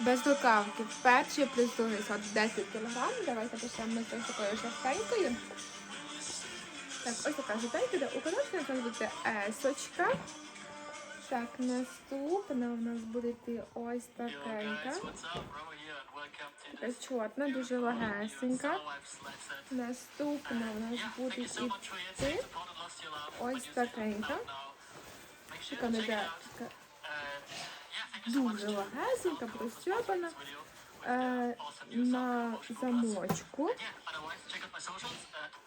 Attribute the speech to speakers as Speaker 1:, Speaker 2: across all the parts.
Speaker 1: Без рукавки. Перший другий сорт 10 кг. Давайте почнемо з ось такою жовтенькою. Так, ось така жовтенька, де у коробці у буде есочка. Так, наступна у нас буде йти ось такенька. Така чорна, дуже легесенька. Наступна у нас буде йти ось такенька. Така не дуже легесенька, простьопана. Е, на замочку.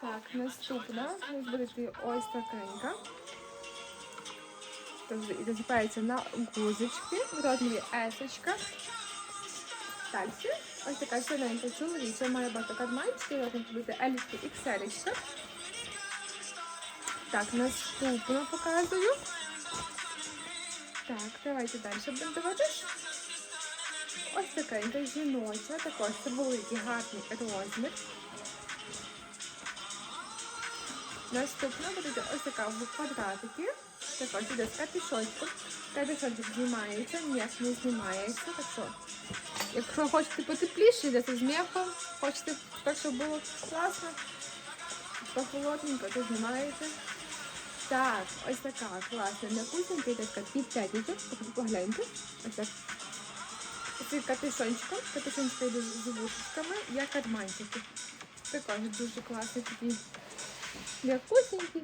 Speaker 1: Так, наступна у нас буде ось такенька. Тобто і зазіпається на гузочки в розмірі есочка. Далі. Ось така синенька чоловіча має бути карманчики, розмір буде елічки XL. Так, наступну показую. Так, давайте далі будемо дивитись. Ось такенька жіноча, також це великий гарний розмір. Наступна буде ось така в квадратики. Також іде з капішочком. Капішочок знімається, ніяк не знімається. Так що, якщо хочете потепліше, йдете з м'яхом, хочете так, щоб було класно, прохолодненько, то знімаєте. Так, ось така класна йде така під п'ятничок, погляньте. Ось так. Це капюшончиком, капюшончика йде з вушечками, є карманчики. Також дуже класний такий м'якусенький.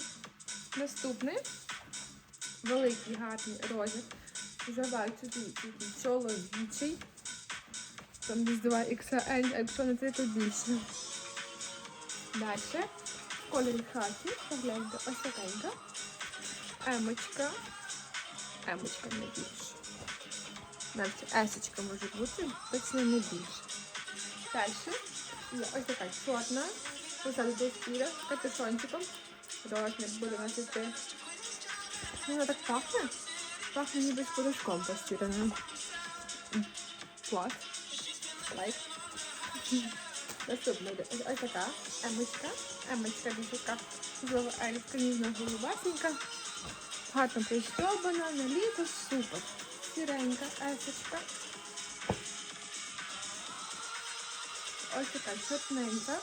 Speaker 1: Наступний великий гарний розмір. Забавить сюди чоловічий. Там десь 2 XL, а якщо не це, то більше. Далі. В кольорі хаті. Погляньте, ось такенька. Емочка. Емочка не більше. Навіть есочка може бути, точно не більше. Далі. Є ось така чорна. Позаду спіра з капюшончиком. Розмір буде сестрі. Ну, вона так пахне. Пахне ніби з порошком постіраним. Клас. Лайк. Наступна йде ось така емочка. Емочка така злова ельфка, ніжна голубасенька. Гарно прищобана, на літо, супер. Сіренька, есочка. Ось така чорненька.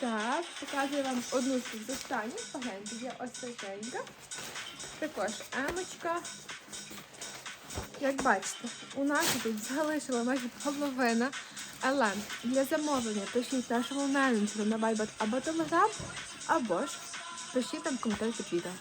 Speaker 1: Так, показую вам одну з останніх. Погляньте, є ось такенька. Також емочка. Як бачите, у нас тут залишила майже половина. Але для замовлення пишіть нашому менеджеру на Viber або Telegram, або ж пишіть там коментарі під відео.